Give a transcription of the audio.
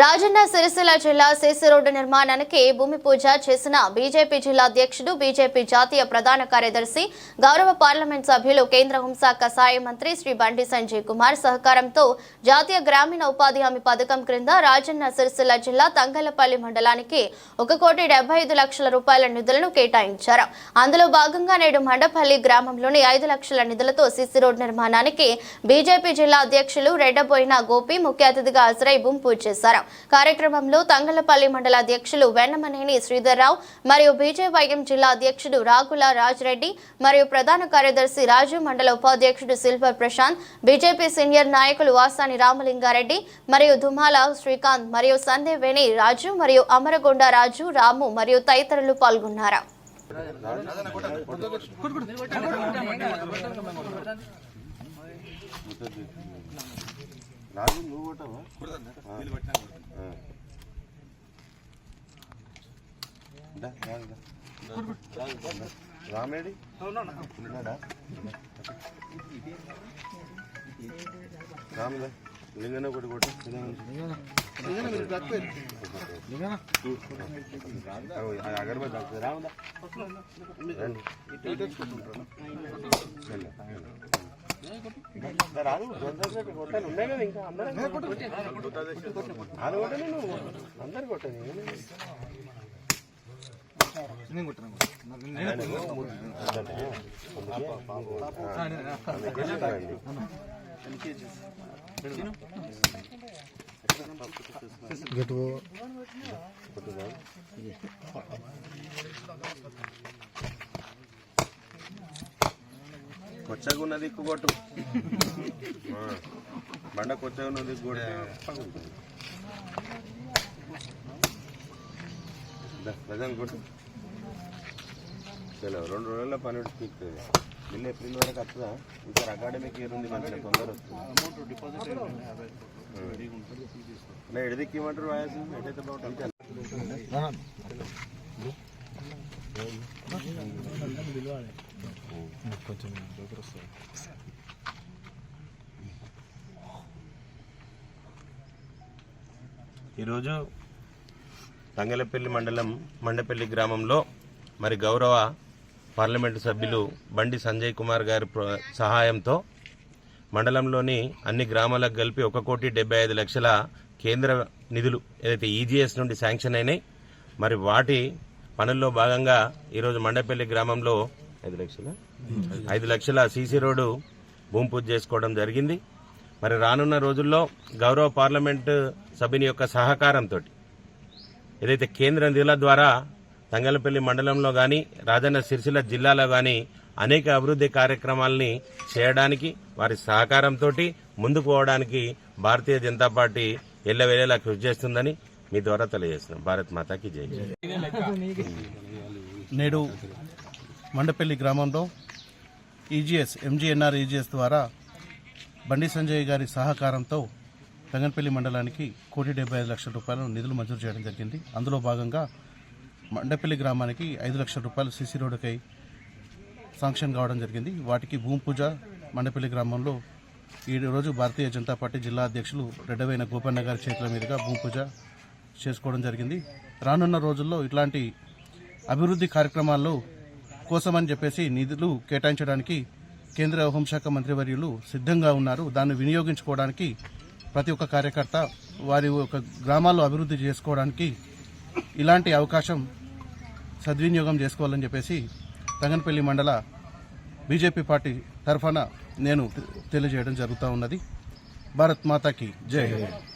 రాజన్న సిరిసిల్ల జిల్లా CC road నిర్మాణానికి భూమి పూజ చేసిన బీజేపీ జిల్లా అధ్యక్షుడు బీజేపీ జాతీయ ప్రధాన కార్యదర్శి గౌరవ పార్లమెంట్ సభ్యులు కేంద్ర హోంశాఖ సహాయ మంత్రి శ్రీ బండి సంజయ్ కుమార్ సహకారంతో జాతీయ గ్రామీణ ఉపాధి హామీ పథకం క్రింద రాజన్న సిరిసిల్ల జిల్లా తంగలపల్లి మండలానికి ఒక కోటి డెబ్బై ఐదు లక్షల రూపాయల నిధులను కేటాయించారు. అందులో భాగంగా నేడు మండపల్లి గ్రామంలోని ఐదు లక్షల నిధులతో సిసి రోడ్డు నిర్మాణానికి బీజేపీ జిల్లా అధ్యక్షులు రెడ్డబోయిన గోపి ముఖ్య అతిథిగా హాజరై భూమి పూజ చేశారు. కార్యక్రమంలో తంగలపల్లి మండల అధ్యక్షులు వెన్నమనేని శ్రీధర్రావు మరియు బీజేవైఎం జిల్లా అధ్యక్షుడు రాగుల రాజ్రెడ్డి మరియు ప్రధాన కార్యదర్శి రాజు మండల ఉపాధ్యక్షుడు సిల్వర్ ప్రశాంత్ బీజేపీ సీనియర్ నాయకులు వాసాని రామలింగారెడ్డి మరియు దుమాల శ్రీకాంత్ మరియు సందేవేణి రాజు మరియు అమరగొండ రాజు రాము మరియు తదితరులు పాల్గొన్నారు. రాజు నువ్వు కొట్టావా. రామేడి? ఉన్నాడా? రాముదా లింగన ఒకటి కొట్టు. అగరబత్తి తాకుతుంది. రాముదా రాదు గొంతు కొట్టాలి ఉన్నాయి కదా ఇంకా అందరం అది నువ్వు అందరు కొట్టని కొచ్చగా ఉన్నది ఎక్కువ కొట్టు. ఆ, బండ కొచ్చగా ఉన్నది. దా, ప్రజలు కొట్టు. చలో రెండు రోజుల్లో పని పీకుతుంది బిల్లు ఏప్రిల్ వరకు వస్తుందా? ఇంకా అకాడమిక్ ఇయర్ ఉంది మంచిగా తొందర వస్తుంది. నా ఎడదిక్కి ఇవ్వమంటారు వాయసు? ఎటైతే బాగుంటుంది? ఈరోజు తంగలపల్లి మండలం మండపల్లి గ్రామంలో మరి గౌరవ పార్లమెంటు సభ్యులు బండి సంజయ్ కుమార్ గారి ప్ర- సహాయంతో మండలంలోని అన్ని గ్రామాలకు కలిపి ఒక కోటి డెబ్బై ఐదు లక్షల కేంద్ర నిధులు ఏదైతే ఈజీఎస్ నుండి శాంక్షన్ అయినాయి మరి వాటి పనుల్లో భాగంగా ఈరోజు మండపల్లి గ్రామంలో ఐదు లక్షల? ఐదు లక్షల సీసీ రోడ్డు భూమి పూజ చేసుకోవడం జరిగింది. మరి రానున్న రోజుల్లో గౌరవ పార్లమెంటు సభ్యుని యొక్క సహకారంతో ఏదైతే కేంద్ర నిధుల ద్వారా తంగలపల్లి మండలంలో కానీ రాజన్న సిరిసిల్ల జిల్లాలో కానీ అనేక అభివృద్ధి కార్యక్రమాలని చేయడానికి వారి సహకారంతో ముందుకు పోవడానికి భారతీయ జనతా పార్టీ ఎల్లవేళలా కృషి చేస్తుందని మీ ద్వారా తెలియజేస్తున్నాం. భారత్ మాతాకి జై. నేడు మండపల్లి గ్రామంలో ఈజీఎస్ ఎంజీఎన్ఆర్ ఈజీఎస్ ద్వారా బండి సంజయ్ గారి సహకారంతో తంగన్పల్లి మండలానికి కోటి డెబ్బై ఐదు లక్షల రూపాయలు నిధులు మంజూరు చేయడం జరిగింది. అందులో భాగంగా మండపల్లి గ్రామానికి ఐదు లక్షల రూపాయలు సిసి రోడ్డుకై శాంక్షన్ కావడం జరిగింది. వాటికి భూమి పూజ మండపల్లి గ్రామంలో ఈ రోజు భారతీయ జనతా పార్టీ జిల్లా అధ్యక్షులు రెడ్డవైన గోపన్న గారి చేతుల మీదుగా భూమి పూజ చేసుకోవడం జరిగింది. రానున్న రోజుల్లో ఇట్లాంటి అభివృద్ధి కార్యక్రమాల్లో కోసమని చెప్పేసి నిధులు కేటాయించడానికి కేంద్ర హోంశాఖ మంత్రివర్యులు సిద్ధంగా ఉన్నారు. దాన్ని వినియోగించుకోవడానికి ప్రతి ఒక్క కార్యకర్త వారి ఒక గ్రామాల్లో అభివృద్ధి చేసుకోవడానికి ఇలాంటి అవకాశం సద్వినియోగం చేసుకోవాలని చెప్పేసి తంగనపల్లి మండల బీజేపీ పార్టీ తరఫున నేను తెలియజేయడం జరుగుతూ ఉన్నది. భారత్ మాతాకి జై. హింద్